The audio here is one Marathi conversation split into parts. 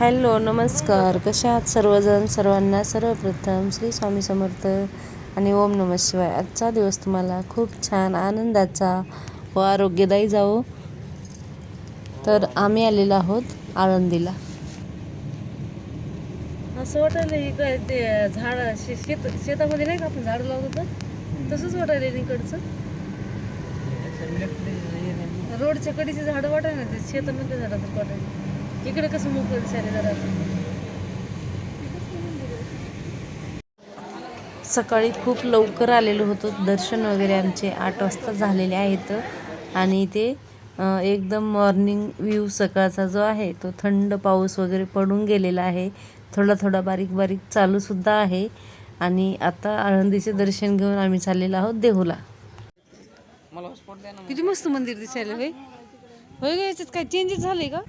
हॅलो नमस्कार. कशा आहात सर्वजण? सर्वांना सर्वप्रथम श्री स्वामी समर्थ आणि ओम नम शिवाय. आजचा दिवस तुम्हाला खूप छान आनंदाचा व आरोग्यदायी जावो. तर आम्ही आलेलो आहोत आळंदीला. असं वाटायला हे काय ते झाड शे- शेत शेतामध्ये नाही का आपण झाड लावत होतं? तसंच वाटायला इकडचं. रोडच्या कडीचे झाडं वाटाय ना ते शेतामध्ये झाडात वाटायला. इकडे कसं मोकळं दिसायला जरा? सकाळी खूप लवकर आलेलो होतो. दर्शन वगैरे आमचे आठ वाजता झालेले आहेत. आणि ते एकदम मॉर्निंग व्ह्यू सकाळचा जो आहे तो थंड पाऊस वगैरे पडून गेलेला आहे. थोडा थोडा बारीक बारीक चालूसुद्धा आहे. आणि आता आळंदीचे दर्शन घेऊन आम्ही चाललेलो आहोत देहूला. किती मस्त मंदिर दिसायला होय? होय का याच्यात काय चेंजेस झाले का?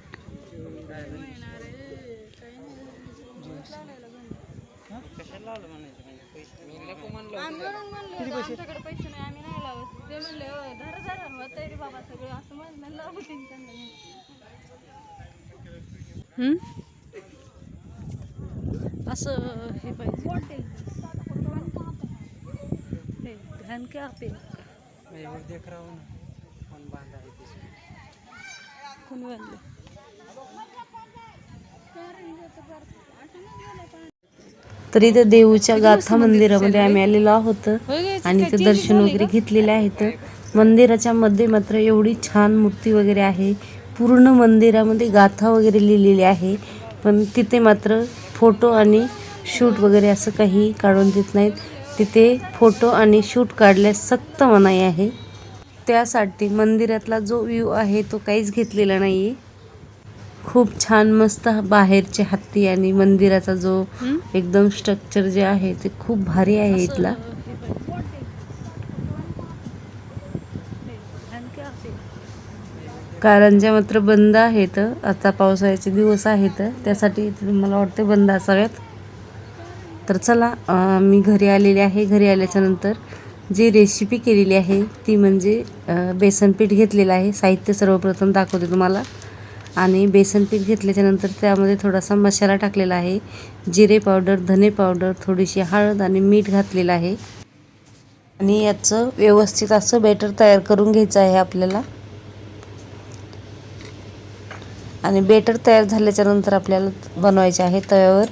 आमच्याकडे पैसे नाही आम्ही नाही लावत. ते म्हणले "हो, धरा धरा. मग तरी बाबा सगळं असं म्हणलं लावू हम्म? असं हे पाहिजे. हे ध्यान क्या पे कोण बांधलं? तर इथं देऊच्या गाथा मंदिरामध्ये आम्ही आलेलो आहोत. आणि इथे दर्शन वगैरे घेतलेले आहेत. मंदिराच्या मध्ये मात्र एवढी छान मूर्ती वगैरे आहे. पूर्ण मंदिरामध्ये गाथा वगैरे लिहिलेली आहे. पण तिथे मात्र फोटो आणि शूट वगैरे असं काही काढून देत नाहीत. तिथे फोटो आणि शूट काढल्यास सक्त मनाई आहे. त्यासाठी मंदिरातला जो व्ह्यू आहे तो काहीच घेतलेला नाही खूप छान मस्त बाहेरचे हत्ती आणि मंदिराचा जो एकदम स्ट्रक्चर जे आहे ते खूप भारी आहे इथला. कारंज्या मात्र बंद आहेत आता पावसाळ्याचे दिवस आहेत त्यासाठी मला वाटते बंद असाव्यात तर चला मी घरी आलेले आहे. घरी आल्याच्यानंतर जी रेसिपी केलेली आहे ती म्हणजे अं, बेसन पीठ घेतलेलं आहे. साहित्य सर्वप्रथम दाखवते तुम्हाला. आणि बेसन पीठ घेतल्याच्यानंतर त्यामध्ये थोडासा मसाला टाकलेला आहे. जिरे पावडर धने पावडर थोडीशी हळद आणि मीठ घातलेलं आहे. आणि याचं व्यवस्थित असं बॅटर तयार करून घ्यायचं आहे आपल्याला. आणि बेटर तयार झाल्याच्यानंतर आपल्याला बनवायचे आहे तव्यावर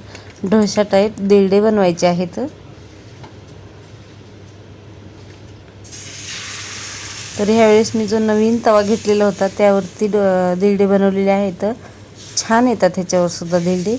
ढोशा टाईप दिरडे बनवायचे आहेत. तर ह्यावेळेस मी जो नवीन तवा घेतलेला होता त्यावरती ड- दिरडे बनवलेले आहेत. छान येतात ह्याच्यावर सुद्धा दिरडे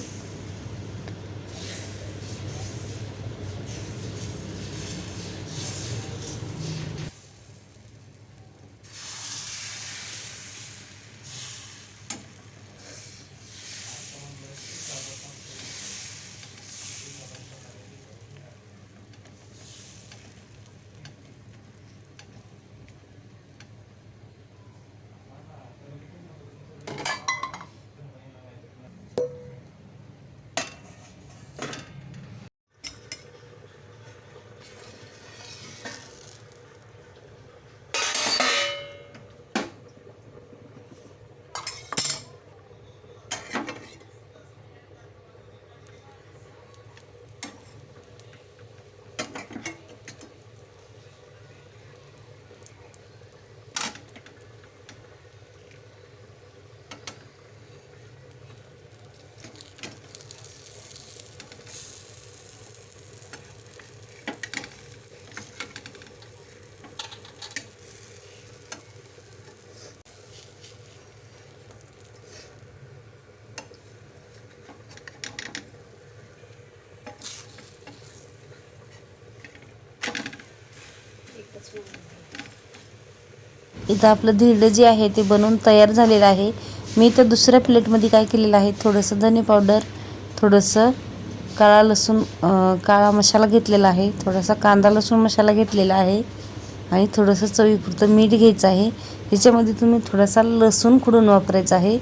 इथं आपलं धिरडं जे आहे ते बनवून तयार झालेलं आहे. मी इथं दुसऱ्या प्लेटमध्ये काय केलेलं आहे थोडंसं धने पावडर थोडंसं काळा लसूण काळा मसाला घेतलेला आहे थोडासा कांदा लसूण मसाला घेतलेला आहे आणि थोडंसं चवीपुरतं मीठ घ्यायचं आहे. ह्याच्यामध्ये तुम्ही थोडासा लसूण खुडून वापरायचा आहे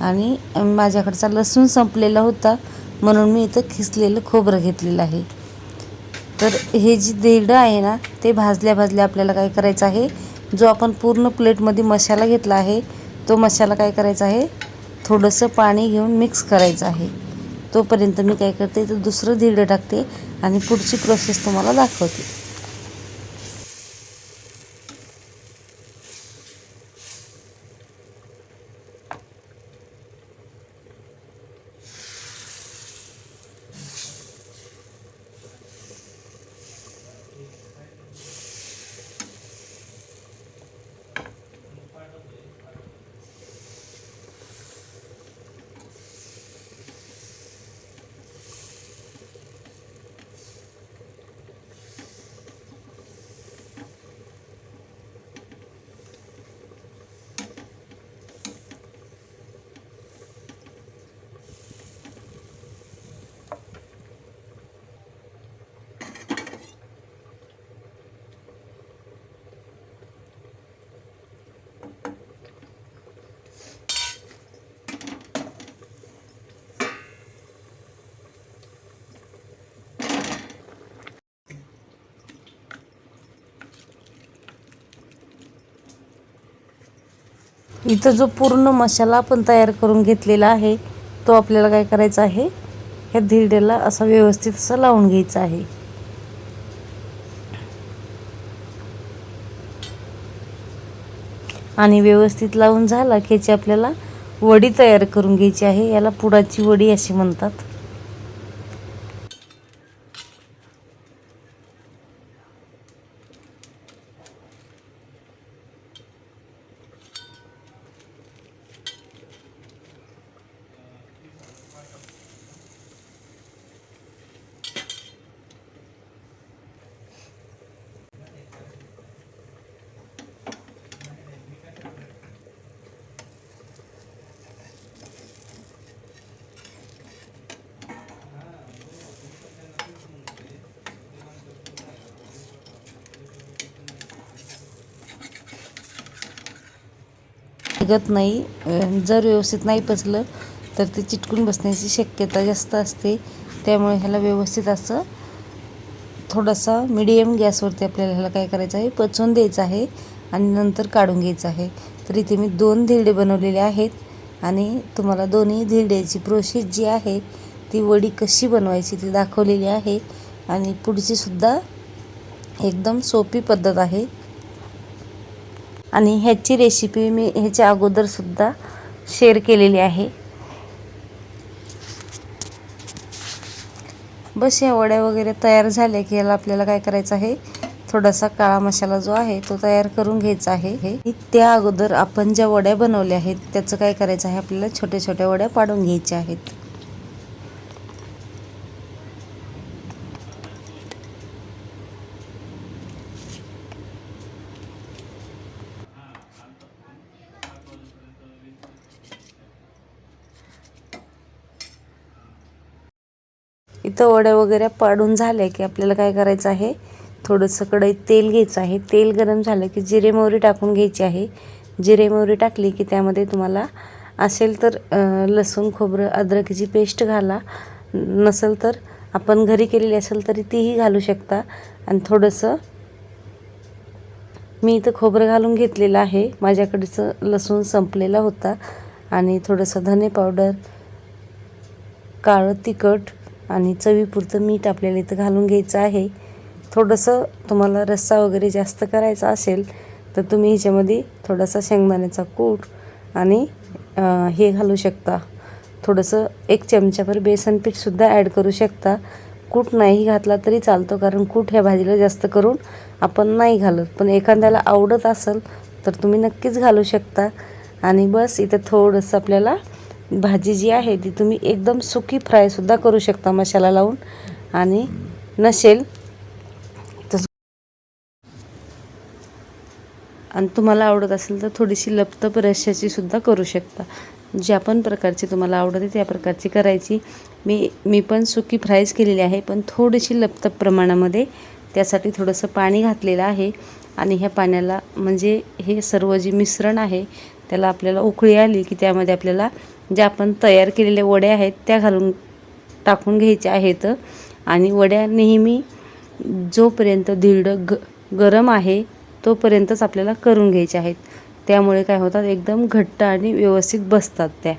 आणि माझ्याकडचा लसूण संपलेला होता म्हणून मी इथं खिसलेलं खोबरं घेतलेलं आहे. तर हे जी देडं आहे ना ते भाजल्या भाजल्या आपल्याला काय करायचं आहे? जो आपण पूर्ण प्लेटमध्ये मसाला घेतला आहे तो मसाला काय करायचा आहे? थोडंसं पाणी घेऊन मिक्स करायचं आहे. तोपर्यंत मी काय करते तर दुसरं धिरडं टाकते आणि पुढची प्रोसेस तुम्हाला दाखवते. इथं जो पूर्ण मसाला आपण तयार करून घेतलेला आहे तो आपल्याला काय करायचा आहे? ह्या धिरड्याला असा व्यवस्थित असा लावून घ्यायचा आहे. आणि व्यवस्थित लावून झाला की याची आपल्याला वडी तयार करून घ्यायची आहे. याला पुडाची वडी अशी म्हणतात. निघत नाही. जर व्यवस्थित नाही पचलं तर ते चिटकून बसण्याची शक्यता जास्त असते. त्यामुळे ह्याला व्यवस्थित असं थोडासा मिडियम गॅसवरती आपल्याला ह्याला काय करायचं आहे? पचवून द्यायचं आहे आणि नंतर काढून घ्यायचं आहे. तर इथे मी दोन धिरडे बनवलेले आहेत आणि तुम्हाला दोन्ही धिरड्याची प्रोसेस जी आहे ती वडी कशी बनवायची ती दाखवलेली आहे. आणि पुढचीसुद्धा एकदम सोपी पद्धत आहे. आणि ह्याची रेसिपी मी ह्याच्या अगोदरसुद्धा शेअर केलेली आहे. बस या वड्या वगैरे तयार झाल्या की याला आपल्याला काय करायचं आहे? थोडासा काळा मसाला जो आहे तो तयार करून घ्यायचा आहे. हे त्या अगोदर आपण ज्या वड्या बनवल्या आहेत त्याचं काय करायचं आहे? आपल्याला छोट्या छोट्या वड्या पाडून घ्यायच्या आहेत. इथं वड्या वगैरे पाडून झाल्या की आपल्याला काय करायचं आहे? थोडंसं कढईत तेल घ्यायचं आहे. तेल गरम झालं की जिरे मोहरी टाकून घ्यायची आहे. जिरे मोहरी टाकली की त्यामध्ये तुम्हाला असेल तर लसूण खोबरं अद्रकीची पेस्ट घाला. नसेल तर आपण घरी केलेली असेल तरी तीही घालू शकता. आणि थोडंसं मी इथं खोबरं घालून घेतलेलं आहे. माझ्याकडचं लसूण संपलेला होता. आणि थोडंसं धने पावडर काळं तिखट आणि चवीपुरतं मीठ आपल्याला इथं घालून घ्यायचं आहे. थोडंसं तुम्हाला रस्सा वगैरे जास्त करायचा असेल तर तुम्ही ह्याच्यामध्ये थोडासा शेंगदाण्याचा कूट आणि हे घालू शकता. थोडंसं एक चमच्याभर बेसन पीठसुद्धा ॲड करू शकता. कूट नाही घातला तरी चालतो कारण कूट ह्या भाजीला जास्त करून आपण नाही घालत. पण एखाद्याला आवडत असेल तर तुम्ही नक्कीच घालू शकता. आणि बस इथं थोडंसं आपल्याला भाजी जी आहे ती तुम्ही एकदम सुकी फ्रायसुद्धा करू शकता मसाला लावून. आणि नसेल तर आणि तुम्हाला आवडत असेल तर थोडीशी लपतप रश्याची सुद्धा करू शकता. ज्या पण प्रकारची तुम्हाला आवडते त्या प्रकारची करायची. मी मी पण सुकी फ्रायच केलेली आहे पण थोडीशी लपतप प्रमाणामध्ये त्यासाठी थोडंसं पाणी घातलेलं आहे. आणि ह्या पाण्याला म्हणजे हे सर्व जे मिश्रण आहे त्याला आपल्याला उकळी आली की त्यामध्ये आपल्याला ज्या आपण तयार केलेल्या वड्या आहेत त्या घालून टाकून घ्यायच्या आहेत. आणि वड्या नेहमी जोपर्यंत धिरडं ग गरम आहे तोपर्यंतच आपल्याला करून घ्यायच्या आहेत. त्यामुळे काय होतात एकदम घट्ट आणि व्यवस्थित बसतात त्या.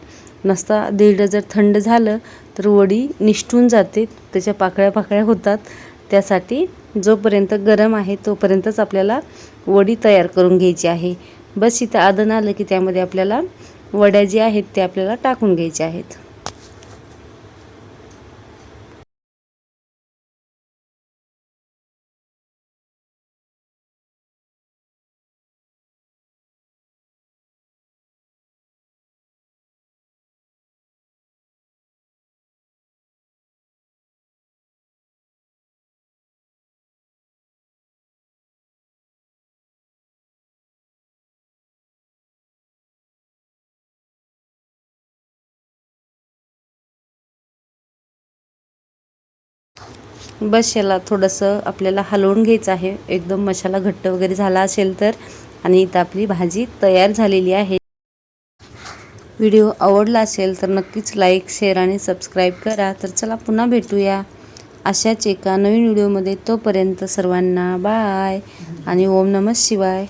नसता दीड जर थंड झालं तर वडी निष्ठून जाते त्याच्या पाकळ्या पाकळ्या होतात. त्यासाठी जोपर्यंत गरम आहे तोपर्यंतच आपल्याला वडी तयार करून घ्यायची आहे. बस इथं आदन आलं की त्यामध्ये आपल्याला वड्या ज्या आहेत त्या आपल्याला टाकून घ्यायच्या आहेत. बस याला थोडंसं आपल्याला हलवून घ्यायचं आहे. एकदम मसाला घट्ट वगैरे झाला असेल तर. आणि इथं आपली भाजी तयार झालेली आहे. व्हिडिओ आवडला असेल तर नक्कीच लाईक शेअर आणि सबस्क्राईब करा. तर चला पुन्हा भेटूया. अशाच एका नवीन व्हिडिओमध्ये तोपर्यंत सर्वांना बाय. आणि ओम नमः शिवाय.